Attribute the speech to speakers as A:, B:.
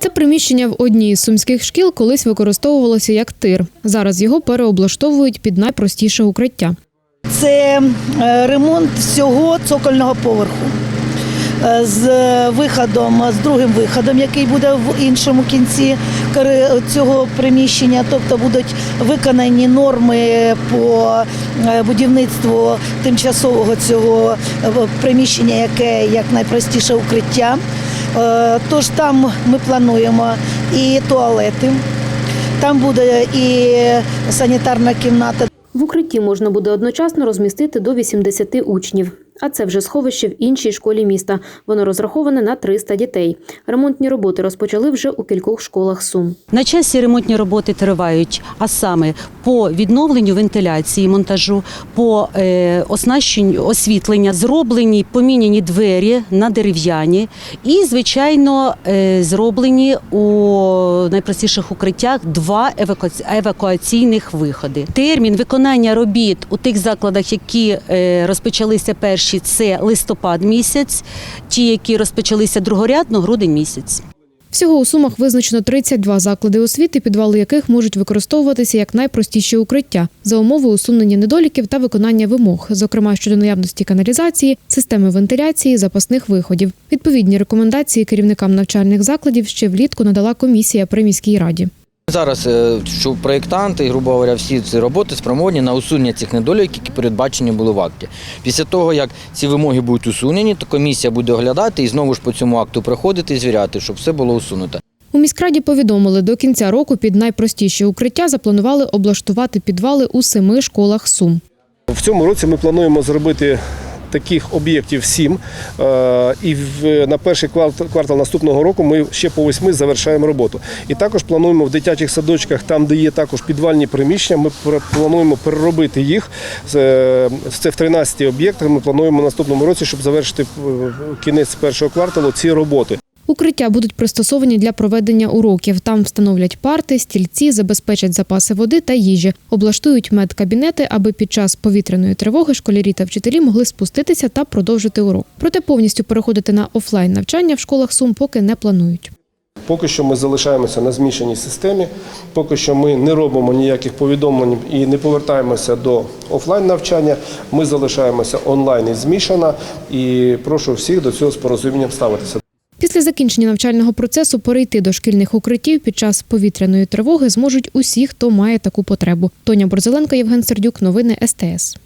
A: Це приміщення в одній із сумських шкіл колись використовувалося як тир. Зараз його переоблаштовують під найпростіше укриття.
B: Це е, ремонт всього цокольного поверху е, з виходом, з другим виходом, який буде в іншому кінці цього приміщення. Тобто будуть виконані норми по е, будівництву тимчасового цього приміщення, яке як найпростіше укриття. Е, Тож там ми плануємо і туалети, там буде і санітарна кімната.
A: В укритті можна буде одночасно розмістити до 80 учнів. А це вже сховище в іншій школі міста. Воно розраховане на 300 дітей. Ремонтні роботи розпочали вже у кількох школах Сум.
C: На часі ремонтні роботи тривають, а саме по відновленню вентиляції, монтажу, по е, оснащенню освітлення, зроблені поміняні двері на дерев'яні і, звичайно, е, зроблені у найпростіших укриттях два евакуаційних виходи. Термін виконання робіт у тих закладах, які е, розпочалися перші, це листопад місяць, ті, які розпочалися другорядно, грудень місяць.
A: Всього у Сумах визначено 32 заклади освіти, підвали яких можуть використовуватися як найпростіші укриття за умови усунення недоліків та виконання вимог, зокрема щодо наявності каналізації, системи вентиляції, запасних виходів. Відповідні рекомендації керівникам навчальних закладів ще влітку надала комісія при міській раді.
D: Зараз е, що проєктанти, грубо говоря, всі ці роботи спрямовані на усунення цих недоліків, які передбачені були в акті. Після того, як ці вимоги будуть усунені, то комісія буде оглядати і знову ж по цьому акту приходити і звіряти, щоб все було усунуто.
A: У міськраді повідомили, до кінця року під найпростіші укриття запланували облаштувати підвали у семи школах Сум.
E: В цьому році ми плануємо зробити таких об'єктів сім. Е, І на перший квартал, наступного року ми ще по восьми завершаємо роботу. І також плануємо в дитячих садочках, там, де є також підвальні приміщення, ми плануємо переробити їх. Це це в 13 об'єктах. Ми плануємо наступному році, щоб завершити кінець першого кварталу ці роботи.
A: Укриття будуть пристосовані для проведення уроків. Там встановлять парти, стільці, забезпечать запаси води та їжі, облаштують медкабінети, аби під час повітряної тривоги школярі та вчителі могли спуститися та продовжити урок. Проте повністю переходити на офлайн навчання в школах Сум поки не планують.
E: Поки що ми залишаємося на змішаній системі, поки що ми не робимо ніяких повідомлень і не повертаємося до офлайн навчання. Ми залишаємося онлайн і змішана. І прошу всіх до цього з порозумінням ставитися.
A: Після закінчення навчального процесу перейти до шкільних укриттів під час повітряної тривоги зможуть усі, хто має таку потребу. Тоня Борзеленко, Євген Сердюк, новини СТС.